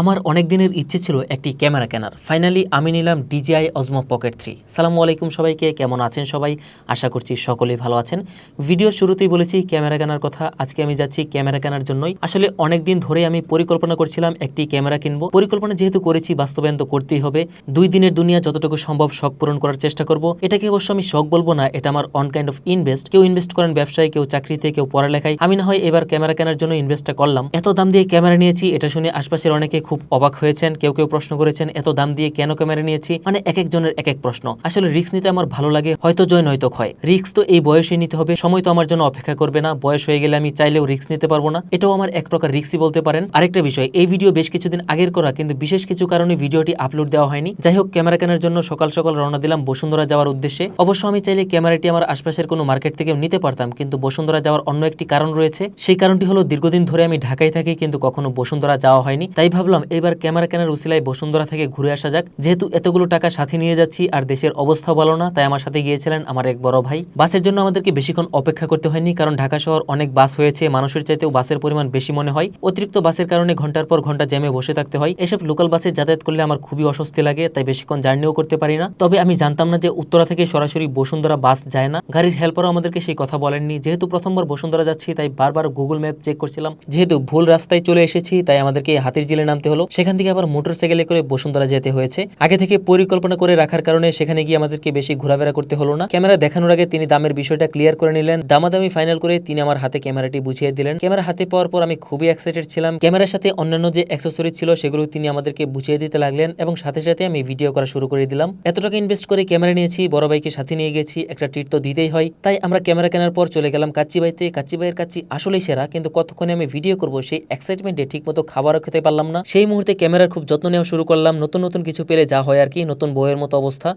আমার অনেক দিনের ইচ্ছে ছিল একটি ক্যামেরা কেনার। ফাইনালি আমি নিলাম ডিজিআই অজমো পকেট থ্রি সালামু আলাইকুম সবাইকে, কেমন আছেন সবাই? আশা করছি সকলেই ভালো আছেন। ভিডিওর শুরুতেই বলেছি, ক্যামেরা কেনার কথা। আজকে আমি যাচ্ছি ক্যামেরা কেনার জন্যই। আসলে অনেক দিন ধরে আমি পরিকল্পনা করছিলাম একটি ক্যামেরা কিনবো। পরিকল্পনা যেহেতু করেছি, বাস্তবায়ন তো করতেই হবে। দুই দিনের দুনিয়া যতটুকু সম্ভব শখ পূরণ করার চেষ্টা করব। এটাকে অবশ্য আমি শখ বলব না, এটা আমার অন কাইন্ড অফ ইনভেস্ট কেউ ইনভেস্ট করেন ব্যবসায়, কেউ চাকরিতে, কেউ পড়ালেখায়। আমি না হয় এবার ক্যামেরা কেনার জন্য ইনভেস্টটা করলাম। এত দাম দিয়ে ক্যামেরা নিয়েছি, এটা শুনে আশপাশের অনেকে খুব অবাক হয়েছেন, কেউ কেউ প্রশ্ন করেছেন, এত দাম দিয়ে কেন ক্যামেরা নিয়েছি? মানে এক একজনের এক এক প্রশ্ন। আসলে রিস্ক নিতে আমার ভালো লাগে, হয়তো জয় নয়তো ক্ষয়। রিস্ক তো এই বয়সে নিতে হবে, সময় তো আমার জন্য অপেক্ষা করবে না, বয়স হয়ে গেলে আমি চাইলেও রিস্ক নিতে পারব না। এটাও আমার এক প্রকার রিস্কই বলতে পারেন। আরেকটা বিষয়, এই ভিডিও বেশ কিছুদিন আগের করা, কিন্তু বিশেষ কিছু কারণে ভিডিওটি আপলোড দেওয়া হয়নি। যাই হোক, ক্যামেরা কেনার জন্য সকাল সকাল রওনা দিলাম বসুন্ধরা যাওয়ার উদ্দেশ্যে। অবশ্য আমি চাইলে ক্যামেরাটি আমার আশপাশের কোনো মার্কেট থেকেও নিতে পারতাম, কিন্তু বসুন্ধরা যাওয়ার অন্য একটি কারণ রয়েছে। সেই কারণটি হলো, দীর্ঘদিন ধরে আমি ঢাকায় থাকি, কিন্তু কখনো বসুন্ধরা যাওয়া হয়নি। তাই ভাবলাম এবার ক্যামেরা কেনার উসিলায় বসুন্ধরা থেকে ঘুরে আসা যাক। যেহেতু এতগুলো টাকা সাথে নিয়ে যাচ্ছি আর দেশের অবস্থা ভালো না, তাই আমার সাথে গিয়েছিলেন আমার এক বড় ভাই। বাসের জন্য আমাদেরকে বেশিক্ষণ অপেক্ষা করতে হয়নি, কারণ ঢাকা শহর অনেক বাস হয়েছে, মানুষের চাইতেও বাসের পরিমাণ বেশি মনে হয়। অতিরিক্ত বাসের কারণে ঘণ্টার পর ঘণ্টা জ্যামে বসে থাকতে হয়। এসব লোকাল বাসে যাতায়াত করলে আমার খুবই অস্বস্তি লাগে, তাই বেশিক্ষণ জার্নিও করতে পারি না। তবে আমি জানতাম না যে উত্তরা থেকে সরাসরি বসুন্ধরা বাস যায় না। গাড়ির হেল্পারও আমাদেরকে সেই কথা বলেননি। যেহেতু প্রথমবার বসুন্ধরা যাচ্ছি, তাই বারবার গুগল ম্যাপ চেক করছিলাম। যেহেতু ভুল রাস্তায় চলে এসেছি, তাই আমাদেরকে হাতির জিলে নামতে হলো। সেখান থেকে আবার মোটর সাইকেলে করে বসুন্ধরা যেতে হয়েছে। আগে থেকে পরিকল্পনা করে রাখার কারণে সেখানে গিয়ে আমাদেরকে বেশি ঘোরাফেরা করতে হলো না। ক্যামেরা দেখানোর আগে তিনি দামের বিষয়টা ক্লিয়ার করে নিলেন। দামাদামি ফাইনাল করে তিনি আমার হাতে ক্যামেরাটি বুঝিয়ে দিলেন। ক্যামেরা হাতে পাওয়ার পর আমি খুবই এক্সাইটেড ছিলাম। ক্যামেরার সাথে অন্যান্য যে অ্যাক্সেসরি ছিল সেগুলো তিনি আমাদেরকে বুঝিয়ে দিতে লাগলেন এবং সাথে সাথে আমি ভিডিও করা শুরু করে দিলাম। এত টাকা ইনভেস্ট করে ক্যামেরা নিয়েছি, বড় ভাইকে সাথে নিয়ে গেছি, একটা ট্রিট তো দিতেই হয়। তাই আমরা ক্যামেরা কেনার পর চলে গেলাম কাচ্চি বাইতে কাচ্চি ভাইয়ের কাচ্চি আসলেই সেরা, কিন্তু কতক্ষণে আমি ভিডিও করব সেই এক্সাইটমেন্টে ঠিক মতো খাবারও খেতে পারলাম না। সেই মুহূর্তে ক্যামেরার খুব যত্ন নেওয়া শুরু করলাম। নতুন নতুন কিছু পেলে যা হয় আর কি, নতুন বইয়ের মতো অবস্থা।